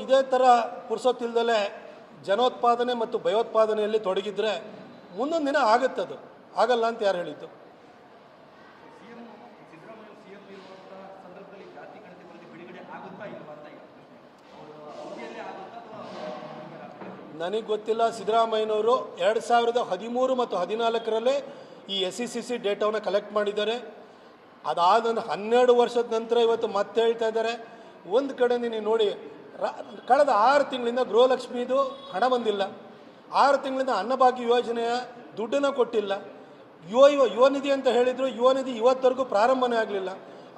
ಇದೇ ಥರ ಪುರ್ಸೊತ್ತಿಲ್ದಲೆ ಜನೋತ್ಪಾದನೆ ಮತ್ತು ಭಯೋತ್ಪಾದನೆಯಲ್ಲಿ ತೊಡಗಿದ್ರೆ ಮುಂದೊಂದು ದಿನ ಆಗುತ್ತದು ಆಗಲ್ಲ ಅಂತ ಯಾರು ಹೇಳಿದ್ದು? ಆಗುತ್ತಾ ನನಗೆ ಗೊತ್ತಿಲ್ಲ. ಸಿದ್ದರಾಮಯ್ಯನವರು ಎರಡು ಸಾವಿರದ ಹದಿಮೂರು ಮತ್ತು ಹದಿನಾಲ್ಕರಲ್ಲೇ ಈ ಎಸ್ ಸಿ ಸಿ ಸಿ ಡೇಟಾವನ್ನು ಕಲೆಕ್ಟ್ ಮಾಡಿದ್ದಾರೆ. ಅದಾದ ನಂತರ ಹನ್ನೆರಡು ವರ್ಷದ ನಂತರ ಇವತ್ತು ಮತ್ತೆ ಹೇಳ್ತಾ ಇದ್ದಾರೆ. ಒಂದು ಕಡೆ ನೀವು ನೋಡಿ ಕಳೆದ ಆರು ತಿಂಗಳಿಂದ ಗೃಹಲಕ್ಷ್ಮಿದು ಹಣ ಬಂದಿಲ್ಲ. ಆರು ತಿಂಗಳಿಂದ ಅನ್ನಭಾಗ್ಯ ಯೋಜನೆಯ ದುಡ್ಡನ್ನು ಕೊಟ್ಟಿಲ್ಲ. ಯುವ ಯುವ ಯುವನಿಧಿ ಅಂತ ಹೇಳಿದರು, ಯುವ ನಿಧಿ ಇವತ್ತರೆಗೂ ಪ್ರಾರಂಭನೇ ಆಗಲಿಲ್ಲ.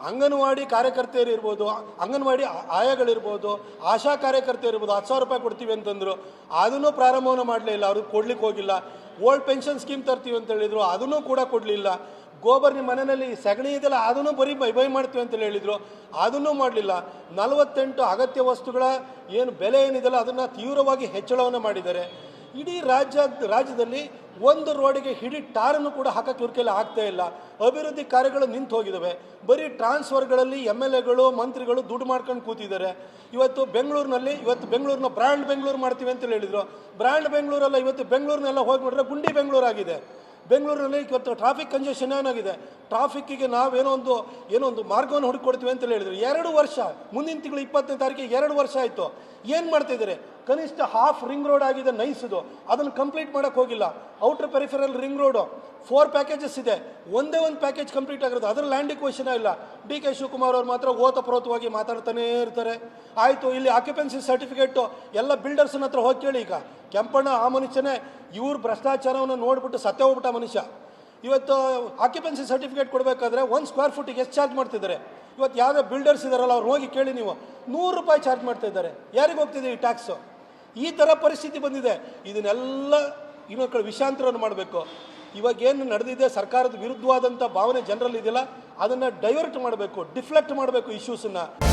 ಅಂಗನವಾಡಿ ಕಾರ್ಯಕರ್ತೆಯರು ಇರ್ಬೋದು, ಅಂಗನವಾಡಿ ಆಯಾಗಳಿರ್ಬೋದು, ಆಶಾ ಕಾರ್ಯಕರ್ತೆಯರು ಇರ್ಬೋದು, ಹತ್ತು ಸಾವಿರ ರೂಪಾಯಿ ಕೊಡ್ತೀವಿ ಅಂತಂದರು, ಅದನ್ನು ಪ್ರಾರಂಭವನ್ನು ಮಾಡಲೇ ಇಲ್ಲ ಅವ್ರಿಗೆ ಕೊಡ್ಲಿಕ್ಕೆ ಹೋಗಿಲ್ಲ. ಓಲ್ಡ್ ಪೆನ್ಷನ್ ಸ್ಕೀಮ್ ತರ್ತೀವಿ ಅಂತ ಹೇಳಿದ್ರು, ಅದನ್ನು ಕೂಡ ಕೊಡಲಿಲ್ಲ. ಗೋಬರ್ ನಿಮ್ಮ ಮನೆಯಲ್ಲಿ ಸಗಣಿ ಇದೆಲ್ಲ ಅದನ್ನು ಬರೀ ಬೈ ಬೈ ಮಾಡ್ತೀವಿ ಅಂತೇಳಿ ಹೇಳಿದರು, ಅದನ್ನೂ ಮಾಡಲಿಲ್ಲ. ನಲವತ್ತೆಂಟು ಅಗತ್ಯ ವಸ್ತುಗಳ ಏನು ಬೆಲೆ ಏನಿದೆಯಲ್ಲ, ಅದನ್ನು ತೀವ್ರವಾಗಿ ಹೆಚ್ಚಳವನ್ನು ಮಾಡಿದ್ದಾರೆ. ಇಡೀ ರಾಜ್ಯ ರಾಜ್ಯದಲ್ಲಿ ಒಂದು ರೋಡಿಗೆ ಹಿಡಿ ಟಾರನ್ನು ಕೂಡ ಹಾಕಕ್ಕೆ ಇವ್ರ ಆಗ್ತಾ ಇಲ್ಲ. ಅಭಿವೃದ್ಧಿ ಕಾರ್ಯಗಳು ನಿಂತು ಹೋಗಿದ್ದಾವೆ ಬರೀ ಟ್ರಾನ್ಸ್ಫರ್ಗಳಲ್ಲಿ ಎಂ ಎಲ್ ಎಗಳು ಮಂತ್ರಿಗಳು ದುಡ್ಡು ಮಾಡ್ಕೊಂಡು ಕೂತಿದ್ದಾರೆ. ಇವತ್ತು ಬೆಂಗಳೂರಿನಲ್ಲಿ, ಇವತ್ತು ಬೆಂಗಳೂರಿನ ಬ್ರ್ಯಾಂಡ್ ಬೆಂಗಳೂರು ಮಾಡ್ತೀವಿ ಅಂತೇಳಿ ಹೇಳಿದರು. ಬ್ರ್ಯಾಂಡ್ ಬೆಂಗಳೂರಲ್ಲ, ಇವತ್ತು ಬೆಂಗಳೂರಿನೆಲ್ಲ ಹೋಗಿ ಗುಂಡಿ ಬೆಂಗಳೂರಾಗಿದೆ ಬೆಂಗಳೂರಿನಲ್ಲಿ ಇವತ್ತು ಟ್ರಾಫಿಕ್ ಕಂಜೆಷನ್ ಏನಾಗಿದೆ? ಟ್ರಾಫಿಕ್ಕಿಗೆ ನಾವೇನೋ ಒಂದು, ಏನೋ ಒಂದು ಮಾರ್ಗವನ್ನು ಹುಡುಕೊಡ್ತೀವಿ ಅಂತ ಹೇಳಿದ್ರು. ಎರಡು ವರ್ಷ, ಮುಂದಿನ ತಿಂಗಳು ಇಪ್ಪತ್ತನೇ ತಾರೀಕಿಗೆ ಎರಡು ವರ್ಷ ಆಯಿತು. ಏನು ಮಾಡ್ತಿದ್ದಾರೆ ಕನಿಷ್ಠ ಹಾಫ್ ರಿಂಗ್ ರೋಡ್ ಆಗಿದೆ ನೈಸ್ದು ಅದನ್ನು ಕಂಪ್ಲೀಟ್ ಮಾಡೋಕ್ಕೆ ಹೋಗಿಲ್ಲ. Outer peripheral ring road four packages ಇದೆ. ಒಂದೇ ಒಂದು ಪ್ಯಾಕೇಜ್ ಕಂಪ್ಲೀಟ್ ಆಗಿರೋದು. ಅದರ ಲ್ಯಾಂಡಿಂಗ್ ಕ್ವಶನ್ ಇಲ್ಲ. ಡಿ ಕೆ ಶಿವಕುಮಾರ್ ಅವ್ರು ಮಾತ್ರ ಓತಪ್ರೋತವಾಗಿ ಮಾತಾಡ್ತಾನೇ ಇರ್ತಾರೆ. ಆಯಿತು, ಇಲ್ಲಿ ಆಕ್ಯುಪೆನ್ಸಿ ಸರ್ಟಿಫಿಕೇಟು ಎಲ್ಲ ಬಿಲ್ಡರ್ಸ್ನ ಹತ್ರ ಹೋಗಿ ಕೇಳಿ ಈಗ. ಕೆಂಪಣ್ಣ, ಆ ಮನುಷ್ಯನೇ ಇವ್ರ ಭ್ರಷ್ಟಾಚಾರವನ್ನು ನೋಡಿಬಿಟ್ಟು ಸತ್ಯ ಹೋಗ್ಬಿಟ್ಟ ಮನುಷ್ಯ. ಇವತ್ತು ಆಕ್ಯುಪೆನ್ಸಿ ಸರ್ಟಿಫಿಕೇಟ್ ಕೊಡಬೇಕಾದ್ರೆ ಒಂದು ಸ್ಕ್ವೇರ್ ಫುಟಿಗೆ ಎಷ್ಟು ಚಾರ್ಜ್ ಮಾಡ್ತಿದ್ದಾರೆ? ಇವತ್ತು ಯಾವುದೇ ಬಿಲ್ಡರ್ಸ್ ಇದ್ದಾರಲ್ಲ ಅವ್ರು ಹೋಗಿ ಕೇಳಿ ನೀವು. ನೂರು ರೂಪಾಯಿ ಚಾರ್ಜ್ ಮಾಡ್ತಾ ಇದ್ದಾರೆ. ಯಾರಿಗೆ ಈ ಟ್ಯಾಕ್ಸು ಈ ಥರ ಪರಿಸ್ಥಿತಿ ಬಂದಿದೆ. ಇದನ್ನೆಲ್ಲ ಇನ್ನೊಂದು ವಿಷಾಂತರವನ್ನು ಮಾಡಬೇಕು. ಇವಾಗೇನು ನಡೆದಿದೆ? ಸರ್ಕಾರದ ವಿರುದ್ಧವಾದಂಥ ಭಾವನೆ ಜನರಲ್ಲಿ ಇದೆಯಲ್ಲ? ಅದನ್ನು ಡೈವರ್ಟ್ ಮಾಡಬೇಕು ಡಿಫ್ಲೆಕ್ಟ್ ಮಾಡಬೇಕು ಇಶ್ಯೂಸನ್ನು